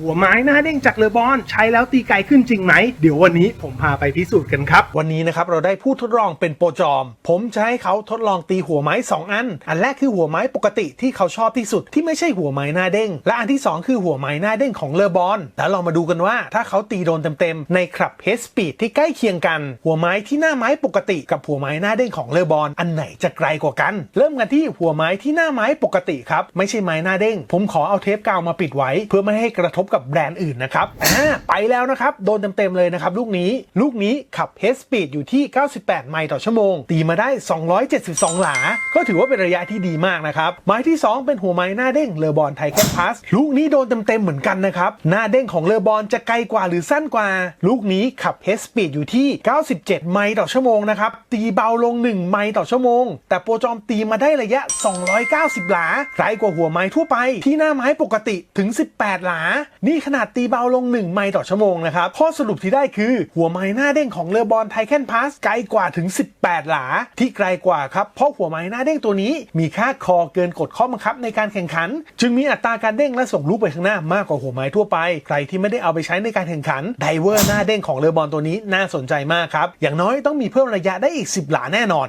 หัวไม้หน้าเด้งจากเลอบอน ใช้แล้วตีไกลขึ้นจริงไหม เดี๋ยววันนี้ผมพาไปพิสูจน์กันครับ วันนี้นะครับเราได้ผู้ทดลองเป็นโปรจอม ผมจะให้เขาทดลองตีหัวไม้ 2 อัน อันแรกคือหัวไม้ปกติที่เขาชอบที่สุดที่ไม่ใช่หัวไม้หน้าเด้ง และอันที่ 2 คือหัวไม้หน้าเด้งของเลอบอน แล้วเรามาดูกันว่าถ้าเขาตีโดนเต็มๆในคลับเฮสปีดที่ใกล้เคียงกัน หัวไม้ที่หน้าไม้ปกติ กับหัวไม้หน้าเด้งของเลอบอนอันไหนจะไกลกว่ากัน เริ่มกันที่หัวไม้ที่หน้าไม้ปกติครับไม่ใช่ไม้หน้าเด้งผมขอเอาเทปกาวมาปิดไว้ เพื่อไม่ให้กระทบกับแบรนด์อื่นนะครับไปแล้วนะครับ โดนเต็มๆเลยนะครับ ลูกนี้ลูกนี้ขับเฮสปีดอยู่ที่ 98 ไมล์ต่อชั่วโมง ตีมาได้ 272 หลา ก็ถือว่าเป็นระยะที่ดีมากนะครับไม้ที่ 2 เป็นหัวไม้หน้าเด้งเลอบอนไทแคนพาสลูกนี้โดนเต็มๆเหมือนกันนะครับ หน้าเด้งของเลอบอนจะไกลกว่าหรือสั้นกว่า ลูกนี้ขับเฮสปีดอยู่ที่ 97 ไมล์ต่อชั่วโมงนะครับตีเบาลง 1 ไมล์ต่อชั่วโมง แต่โปรจอมตีมาได้ระยะ 290 หลาไกลกว่าหัวไม้ทั่วไป ที่หน้าไม้ปกติถึง 18 หลานี่ขนาดตีเบาลง 1 ไมล์ต่อชั่วโมงนะครับ ข้อสรุปที่ได้คือหัวไม้หน้าเด้งของเลอบอนไทแคนพาสไกลกว่าถึง 18 หลา ที่ไกลกว่าครับ เพราะหัวไม้หน้าเด้งตัวนี้ มีค่าคอเกินกฎข้อบังคับในการแข่งขัน จึงมีอัตราการเด้งและส่งลูกไปข้างหน้ามากกว่าหัวไม้ทั่วไป ใครที่ไม่ได้เอาไปใช้ในการแข่งขันไดเวอร์หน้าเด้งของเลอบอนตัวนี้น่าสนใจมากครับอย่างน้อยต้องมีเพิ่มระยะได้อีก 10 หลาแน่นอน